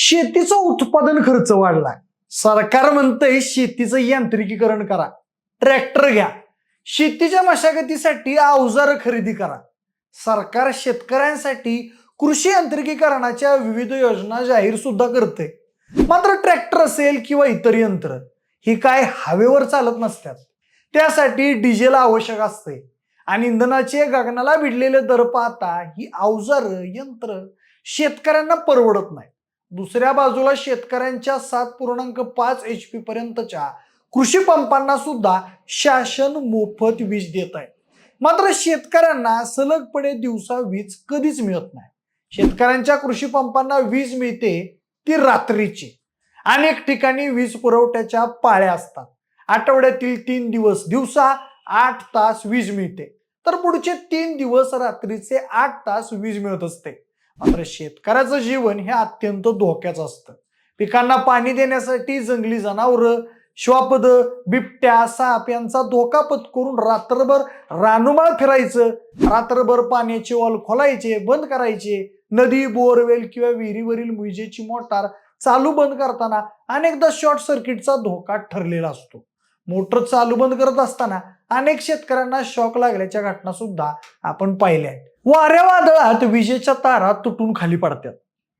शेतीचा उत्पादन खर्च वाढलाय सरकार म्हणतंय शेतीचं यांत्रिकीकरण करा. ट्रॅक्टर घ्या. शेतीच्या मशागतीसाठी अवजार खरेदी करा. सरकार शेतकऱ्यांसाठी कृषी यांत्रिकीकरणाच्या विविध योजना जाहीर सुद्धा करते. मात्र ट्रॅक्टर असेल किंवा इतर यंत्र ही काय हवेवर चालत नसतात. त्यासाठी डिझेल आवश्यक असते. आणि इंधनाचे गगनाला भिडलेले दर पाहता ही अवजार यंत्र शेतकऱ्यांना परवडत नाही दुसऱ्या बाजूला शेतकऱ्यांच्या सात पूर्णांक पाच एच पी पर्यंतच्या कृषी पंपांना सुद्धा शासन मोफत वीज देत आहे. मात्र शेतकऱ्यांना सलगपणे दिवसा वीज कधीच मिळत नाही. शेतकऱ्यांच्या कृषी पंपांना वीज मिळते ती रात्रीची. अनेक ठिकाणी वीज पुरवठ्याच्या पाळ्या असतात. आठवड्यातील तीन दिवस दिवसा आठ तास वीज मिळते. तर पुढचे तीन दिवस रात्रीचे आठ तास वीज मिळत असते. मात्र शेतकऱ्याचं जीवन हे अत्यंत धोक्याचं असतं. पिकांना पाणी देण्यासाठी जंगली जनावरं श्वापद बिबट्या साप यांचा धोका पत्करून रात्रभर रानुमाळ फिरायचं रात्रभर पाण्याचे वॉल खोलायचे बंद करायचे नदी बोरवेल किंवा विहिरीवरील विजेची मोटार चालू बंद करताना अनेकदा शॉर्ट सर्किटचा धोका ठरलेला असतो. मोटर चालू बंद करत असताना अनेक शेतकऱ्यांना शॉक लागल्याच्या घटना सुद्धा आपण पाहिल्या आहेत. वाऱ्या वादळात विजेच्या तारा तुटून खाली पडतात.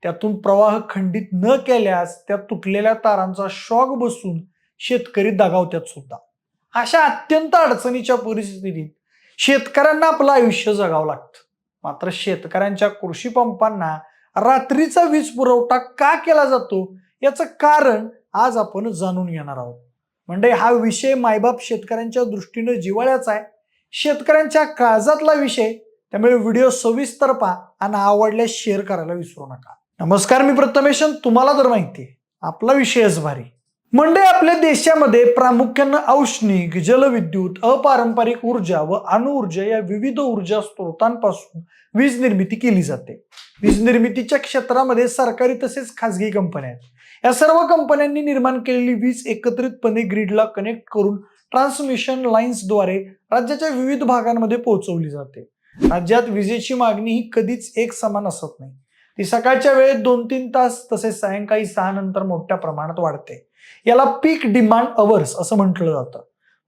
त्यातून प्रवाह खंडित न केल्यास त्या तुटलेल्या तारांचा शॉक बसून शेतकरी दगावतात सुद्धा. अशा अत्यंत अडचणीच्या परिस्थितीत शेतकऱ्यांना आपलं आयुष्य जगावं लागतं. मात्र शेतकऱ्यांच्या कृषी पंपांना रात्रीचा वीज पुरवठा का केला जातो याचं कारण आज आपण जाणून घेणार आहोत. म्हणजे हा विषय मायबाप शेतकऱ्यांच्या दृष्टीनं जिवाळ्याचा आहे. शेतकऱ्यांच्या काळजातला विषय त्यामुळे व्हिडिओ सविस्तर पहा आणि आवडल्यास शेअर करायला विसरू नका. नमस्कार मी प्रथमेशन तुम्हाला तर माहिती आहे आपला विषयच भारी. म्हणजे आपल्या देशामध्ये प्रामुख्यानं औष्णिक जलविद्युत अपारंपरिक ऊर्जा व अणुऊर्जा या विविध ऊर्जा स्रोतांपासून वीज निर्मिती केली जाते. वीज निर्मितीच्या क्षेत्रामध्ये सरकारी तसेच खासगी कंपन्या आहेत. या सर्व कंपन्यांनी निर्माण केलेली वीज एकत्रितपणे ग्रीडला कनेक्ट करून ट्रान्समिशन लाईन्सद्वारे राज्याच्या विविध भागांमध्ये पोहोचवली जाते. राज्यात विजेची मागणी ही कधीच एक समान असत नाही. ती सकाळच्या वेळेत दोन तीन तास तसेच सायंकाळी सहा नंतर मोठ्या प्रमाणात वाढते. याला पीक डिमांड अवर्स असं म्हटलं जातं.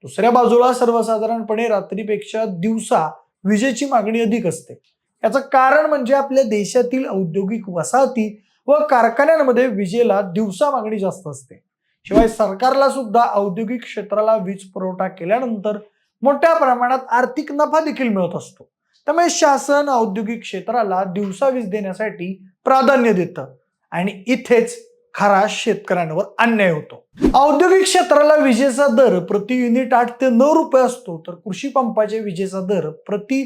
दुसऱ्या बाजूला सर्वसाधारणपणे रात्रीपेक्षा दिवसा विजेची मागणी अधिक असते. याचं कारण म्हणजे आपल्या देशातील औद्योगिक वसाहती व कारखान्यांमध्ये विजेला दिवसा मागणी जास्त असते. शिवाय सरकारला सुद्धा औद्योगिक क्षेत्राला वीज पुरवठा केल्यानंतर मोठ्या प्रमाणात आर्थिक नफा देखील मिळत असतो. त्यामुळे शासन औद्योगिक क्षेत्राला दिवसा वीज देण्यासाठी प्राधान्य देतं आणि इथेच खरा शेतकऱ्यांवर अन्याय होतो. औद्योगिक क्षेत्राला विजेचा दर प्रति युनिट आठ ते नऊ रुपये असतो तर कृषी पंपाच्या विजेचा दर प्रति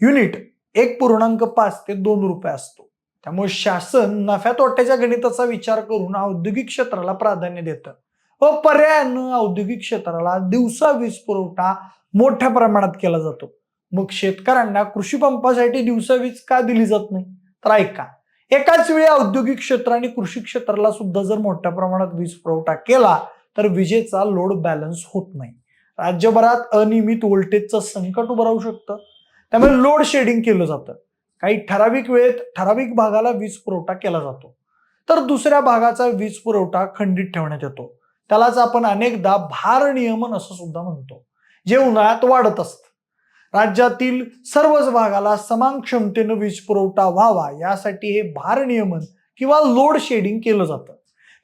युनिट एक पूर्णांक पाच ते दोन रुपये असतो. त्यामुळे शासन नफ्या तोट्याच्या गणिताचा विचार करून औद्योगिक क्षेत्राला प्राधान्य देतं. व पर्यायानं औद्योगिक क्षेत्राला दिवसा वीज पुरवठा मोठ्या प्रमाणात केला जातो. मग शेतकऱ्यांना कृषी पंपासाठी दिवसा वीज का दिली जात नाही? तर ऐका एकाच वेळी औद्योगिक क्षेत्र आणि कृषी क्षेत्राला सुद्धा जर मोठ्या प्रमाणात वीज पुरवठा केला तर विजेचा लोड बॅलन्स होत नाही. राज्यभरात अनियमित व्होल्टेजचं संकट उभं राहू शकतं. त्यामुळे लोड शेडिंग केलं जातं. काही ठराविक वेळेत ठराविक भागाला वीज पुरवठा केला जातो. तर दुसऱ्या भागाचा वीज पुरवठा खंडित ठेवण्यात येतो. त्यालाच आपण अनेकदा भार नियमन असं सुद्धा म्हणतो जे उन्हाळ्यात वाढत असतं. राज्यातील सर्वच भागाला समान क्षमतेनं वीज पुरवठा व्हावा यासाठी हे भार नियमन किंवा लोड शेडिंग केलं जातं.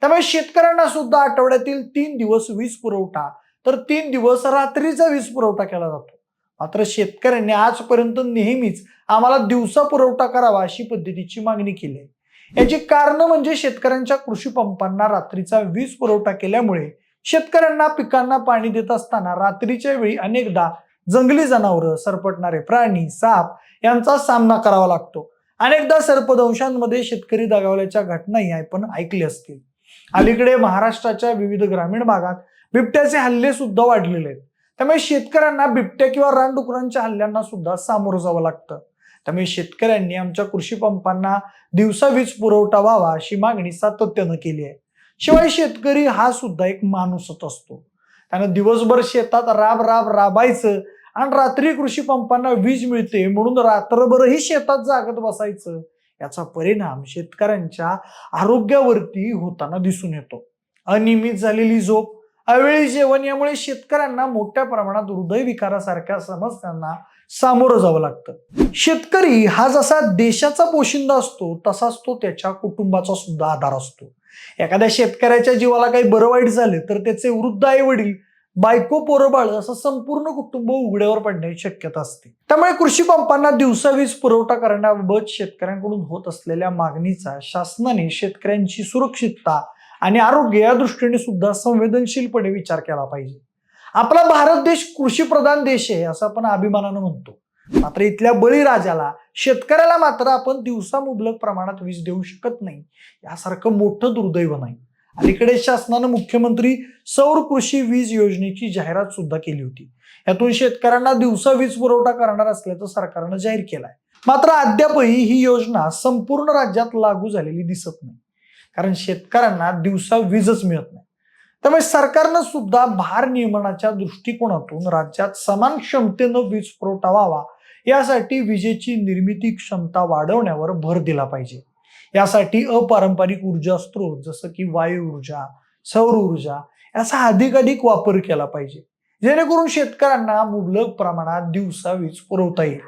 त्यामुळे शेतकऱ्यांना सुद्धा आठवड्यातील तीन दिवस वीज पुरवठा तर तीन दिवस रात्रीचा वीज पुरवठा केला जातो. मात्र शेतकऱ्यांनी आजपर्यंत नेहमीच आम्हाला दिवसा पुरवठा करावा अशी पद्धतीची मागणी केली आहे. याची कारण म्हणजे शेतकऱ्यांच्या कृषी पंपांना रात्रीचा वीज पुरवठा केल्यामुळे शेतकऱ्यांना पिकांना पाणी देत असताना रात्रीच्या वेळी अनेकदा जंगली जनावरं सरपटणारे प्राणी साप यांचा सामना करावा लागतो. अनेकदा सर्पदंशांमध्ये शेतकरी दगावल्याच्या घटनाही आपण ऐकली असतील. अलीकडे महाराष्ट्राच्या विविध ग्रामीण भागात बिबट्याचे हल्ले सुद्धा वाढलेले आहेत. त्यामुळे शेतकऱ्यांना बिबट्या किंवा रानडुकरांच्या हल्ल्यांना सुद्धा सामोरं जावं लागतं. त्यामुळे शेतकऱ्यांनी आमच्या कृषी पंपांना दिवसा वीज पुरवठा व्हावा अशी मागणी सातत्यानं केली आहे. शिवाय शेतकरी हा सुद्धा एक माणूसच असतो. त्यानं दिवसभर शेतात राब राब राबायचं आणि रात्री कृषी पंपांना वीज मिळते म्हणून रात्रभरही शेतात जागत बसायचं याचा परिणाम शेतकऱ्यांच्या आरोग्यावरती होताना दिसून येतो. अनियमित झालेली झोप अवेळी जेवण यामुळे शेतकऱ्यांना मोठ्या प्रमाणात हृदय विकारासारख्या समस्यांना सामोरं जावं लागतं. शेतकरी हा जसा देशाचा पोशिंदा असतो तसाच तो त्याच्या कुटुंबाचा सुद्धा आधार असतो. एखाद्या शेतकऱ्याच्या जीवाला काही बरं वाईट झाले तर त्याचे वृद्ध आई वडील बायको पोरबाळ असं संपूर्ण कुटुंब उघड्यावर पडण्याची शक्यता असते. त्यामुळे कृषी पंपांना दिवसा वीज पुरवठा करण्याबाबत शेतकऱ्यांकडून होत असलेल्या मागणीचा शासनाने शेतकऱ्यांची सुरक्षितता आणि आरोग्य या दृष्टीने सुद्धा संवेदनशीलपणे विचार केला पाहिजे. आपला भारत देश कृषी प्रधान देश आहे असं आपण अभिमानानं म्हणतो. मात्र इथल्या बळीराजाला शेतकऱ्याला मात्र आपण दिवसा मुबलक प्रमाणात वीज देऊ शकत नाही यासारखं मोठं दुर्दैव नाही. अलीकडे शासनानं मुख्यमंत्री सौर कृषी वीज योजनेची जाहिरात सुद्धा केली होती. यातून शेतकऱ्यांना दिवसा वीज पुरवठा करणार असल्याचं सरकारनं जाहीर केलाय. मात्र अद्यापही ही योजना संपूर्ण राज्यात लागू झालेली दिसत नाही. कारण शेतकऱ्यांना दिवसा वीजच मिळत नाही. त्यामुळे सरकारनं सुद्धा भार नियमनाच्या दृष्टिकोनातून राज्यात समान क्षमतेनं वीज पुरवठा व्हावा यासाठी विजेची निर्मिती क्षमता वाढवण्यावर भर दिला पाहिजे. यासाठी अपारंपरिक ऊर्जा स्रोत जसं की वायू ऊर्जा सौर ऊर्जा याचा अधिकाधिक वापर केला पाहिजे. जेणेकरून शेतकऱ्यांना मुबलक प्रमाणात दिवसा वीज पुरवता येईल.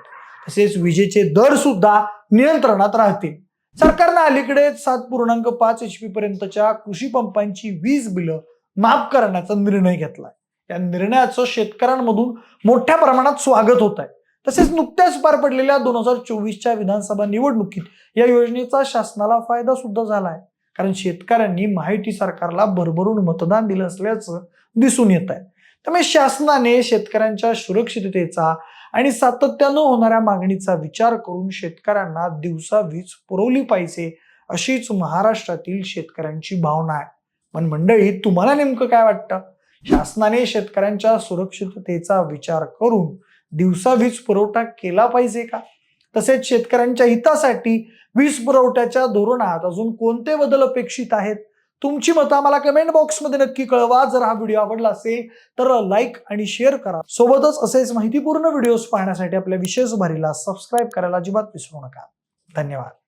तसेच विजेचे दर सुद्धा नियंत्रणात राहतील. सरकारनं अलीकडे सात पूर्णांक पाच एच पी पर्यंतच्या कृषी पंपांची वीज बिलं माफ करण्याचा निर्णय घेतलाय. या निर्णयाचं शेतकऱ्यांमधून मोठ्या प्रमाणात स्वागत होत आहे तसेच नुकत्याच पार पडलेल्या दोन हजार चोवीसच्या विधानसभा निवडणुकीत या योजनेचा शासनाला फायदा सुद्धा झाला आहे कारण शेतकऱ्यांनी माहिती सरकारला भरभरून मतदान दिलं असल्याचं दिसून येत आहे त्यामुळे शासनाने शेतकऱ्यांच्या सुरक्षिततेचा आणि सातत्यानं होणाऱ्या मागणीचा विचार करून शेतकऱ्यांना दिवसा वीज पुरवली पाहिजे अशीच महाराष्ट्रातील शेतकऱ्यांची भावना आहे. पण मंडळी तुम्हाला नेमकं काय वाटतं? शासनाने शेतकऱ्यांच्या सुरक्षिततेचा विचार करून दिवसा वीज पुरवठा केला पाहिजे का? तसेच शेतकऱ्यांच्या हितासाठी वीज पुरवठ्याच्या धोरणात अजून कोणते बदल अपेक्षित आहेत? तुमची मतं आम्हाला कमेंट बॉक्समध्ये नक्की कळवा. जर हा व्हिडिओ आवडला असेल तर लाईक आणि शेअर करा. सोबतच असेच माहितीपूर्ण व्हिडिओज पाहण्यासाठी आपल्या विशेष भारीला सबस्क्राईब करायला अजिबात विसरू नका. धन्यवाद.